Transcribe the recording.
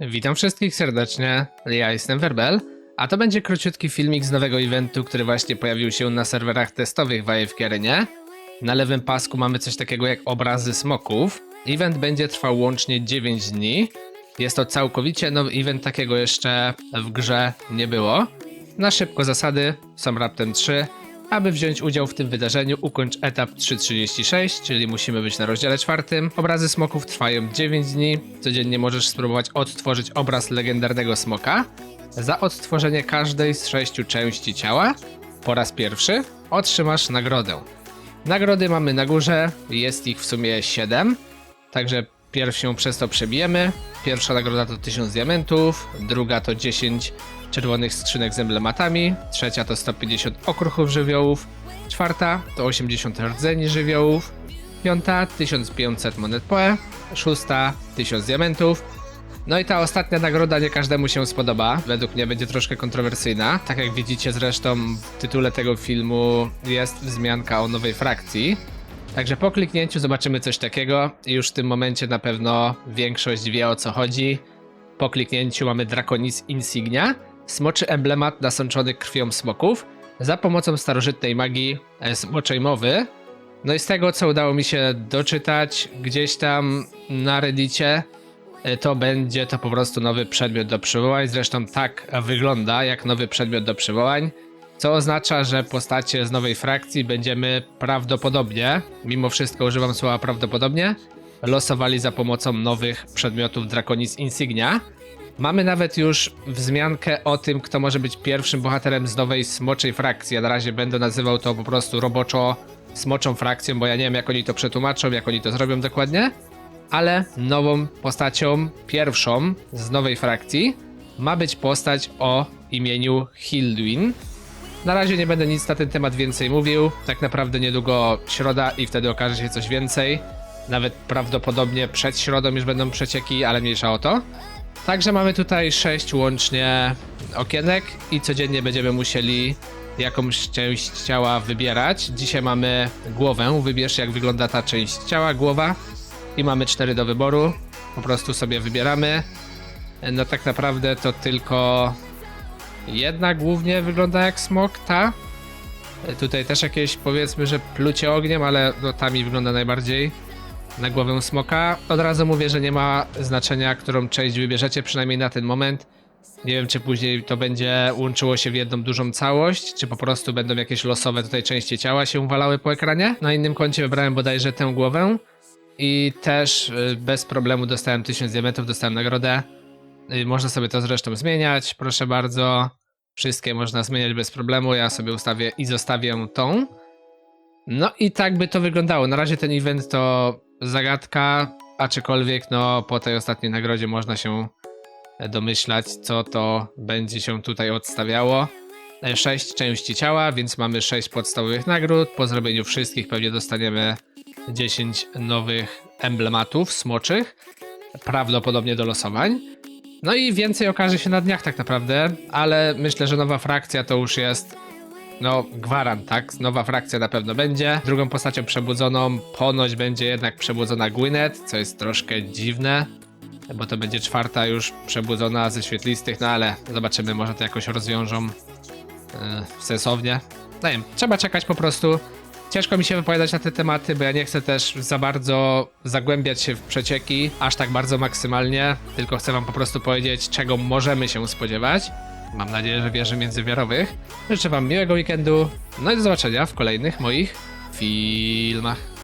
Witam wszystkich serdecznie, ja jestem Werbel, a to będzie króciutki filmik z nowego eventu, który właśnie pojawił się na serwerach testowych w AFK Arenie. Na lewym pasku mamy coś takiego jak obrazy smoków. Event będzie trwał łącznie 9 dni. Jest to całkowicie nowy event, takiego jeszcze w grze nie było. Na szybko zasady są raptem 3. Aby wziąć udział w tym wydarzeniu, ukończ etap 3.36, czyli musimy być na rozdziale czwartym. Obrazy smoków trwają 9 dni. Codziennie możesz spróbować odtworzyć obraz legendarnego smoka. Za odtworzenie każdej z sześciu części ciała po raz pierwszy otrzymasz nagrodę. Nagrody mamy na górze, jest ich w sumie 7, także pierw się przez to przebijemy. Pierwsza nagroda to 1000 diamentów, druga to 10 czerwonych skrzynek z emblematami, trzecia to 150 okruchów żywiołów, czwarta to 80 rdzeni żywiołów, piąta 1500 monet POE, szósta 1000 diamentów, no i ta ostatnia nagroda nie każdemu się spodoba. Według mnie będzie troszkę kontrowersyjna. Tak jak widzicie zresztą w tytule tego filmu jest wzmianka o nowej frakcji. Także po kliknięciu zobaczymy coś takiego już w tym momencie na pewno większość wie o co chodzi. Po kliknięciu mamy Draconis Insignia, smoczy emblemat nasączony krwią smoków za pomocą starożytnej magii smoczej mowy. No i z tego co udało mi się doczytać gdzieś tam na reddicie, E, to będzie to po prostu nowy przedmiot do przywołań. Zresztą tak wygląda jak nowy przedmiot do przywołań. Co oznacza, że postacie z nowej frakcji będziemy prawdopodobnie, mimo wszystko używam słowa prawdopodobnie, losowali za pomocą nowych przedmiotów Draconis Insignia. Mamy nawet już wzmiankę o tym, kto może być pierwszym bohaterem z nowej smoczej frakcji. Ja na razie będę nazywał to po prostu roboczo smoczą frakcją, bo ja nie wiem jak oni to przetłumaczą, jak oni to zrobią dokładnie ale nową postacią, pierwszą z nowej frakcji, ma być postać o imieniu Hilduin. Na razie nie będę nic na ten temat więcej mówił. Tak naprawdę niedługo środa i wtedy okaże się coś więcej. Nawet prawdopodobnie przed środą już będą przecieki, ale mniejsza o to. Także mamy tutaj 6 łącznie okienek i codziennie będziemy musieli jakąś część ciała wybierać. Dzisiaj mamy głowę. Wybierz jak wygląda ta część ciała, głowa i mamy cztery do wyboru. Po prostu sobie wybieramy. No tak naprawdę to tylko jedna głównie wygląda jak smok, ta. Tutaj też jakieś powiedzmy, że plucie ogniem, ale no, ta mi wygląda najbardziej na głowę smoka. Od razu mówię, że nie ma znaczenia, którą część wybierzecie, przynajmniej na ten moment. Nie wiem, czy później to będzie łączyło się w jedną dużą całość, czy po prostu będą jakieś losowe tutaj części ciała się walały po ekranie. Na innym koncie wybrałem bodajże tę głowę. I też y, bez problemu dostałem 1000 diamentów, dostałem nagrodę. Y, Można sobie to zresztą zmieniać, proszę bardzo. Wszystkie można zmieniać bez problemu. Ja sobie ustawię i zostawię tą. No i tak by to wyglądało. Na razie ten event to zagadka, aczkolwiek no po tej ostatniej nagrodzie można się domyślać, co to będzie się tutaj odstawiało. 6 części ciała, więc mamy 6 podstawowych nagród. Po zrobieniu wszystkich pewnie dostaniemy 10 nowych emblematów smoczych, prawdopodobnie do losowań. No i więcej okaże się na dniach tak naprawdę, ale myślę, że nowa frakcja to już jest no gwarant, tak? Nowa frakcja na pewno będzie. Drugą postacią przebudzoną ponoć będzie jednak przebudzona Gwyneth, co jest troszkę dziwne, bo to będzie czwarta już przebudzona ze świetlistych, no ale zobaczymy, może to jakoś rozwiążą yy, sensownie. No nie wiem, trzeba czekać po prostu. Ciężko mi się wypowiadać na te tematy, bo ja nie chcę też za bardzo zagłębiać się w przecieki, aż tak bardzo maksymalnie, tylko chcę wam po prostu powiedzieć, czego możemy się spodziewać. Mam nadzieję, że wierzę międzywiarowych. Życzę wam miłego weekendu, no i do zobaczenia w kolejnych moich filmach.